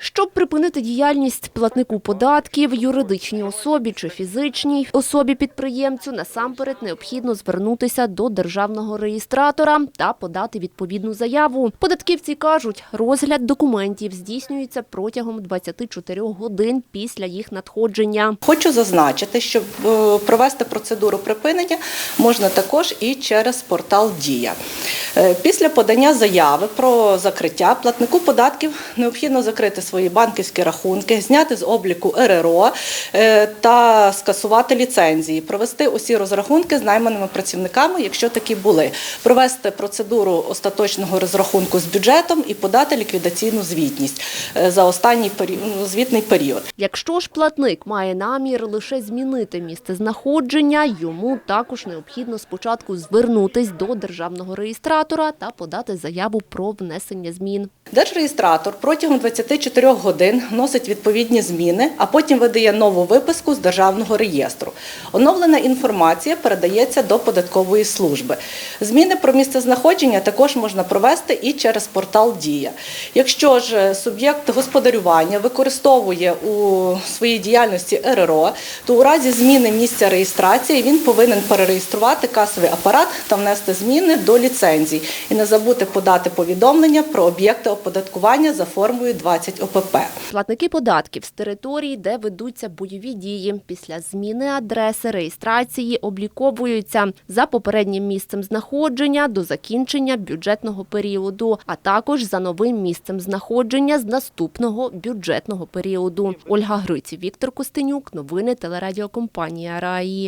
Щоб припинити діяльність платнику податків, юридичній особі чи фізичній особі підприємцю, насамперед необхідно звернутися до державного реєстратора та подати відповідну заяву. Податківці кажуть, розгляд документів здійснюється протягом 24 годин після їх надходження. Хочу зазначити, що е, провести процедуру припинення можна також і через портал Дія. Е, Після подання заяви про закриття платнику податків необхідно закрити свої банківські рахунки, зняти з обліку РРО е, та скасувати ліцензії, провести усі розрахунки з найманими працівниками, якщо такі були, провести процедуру остаточного розрахунку з бюджетом і подати ліквідаційну звітність е, за останній ну, звітний період. Якщо ж платник має намір лише змінити місце знаходження, йому також необхідно спочатку звернутись до державного реєстратора та подати заяву про внесення змін. Держреєстратор протягом 24 годин вносить відповідні зміни, а потім видає нову виписку з державного реєстру. Оновлена інформація передається до податкової служби. Зміни про місцезнаходження також можна провести і через портал Дія. Якщо ж суб'єкт господарювання використовує у своїй діяльності РРО, то у разі зміни місця реєстрації він повинен перереєструвати касовий апарат та внести зміни до ліцензій і не забути подати повідомлення про об'єкти оподаткування за формою 20 ОПП. Платники податків з території, де ведуться бойові дії, після зміни адреси реєстрації обліковуються за попереднім місцем знаходження до закінчення бюджетного періоду, а також за новим місцем знаходження з наступного бюджетного періоду. Ольга Гриці, Віктор Костенюк, новини телерадіокомпанія РАІ.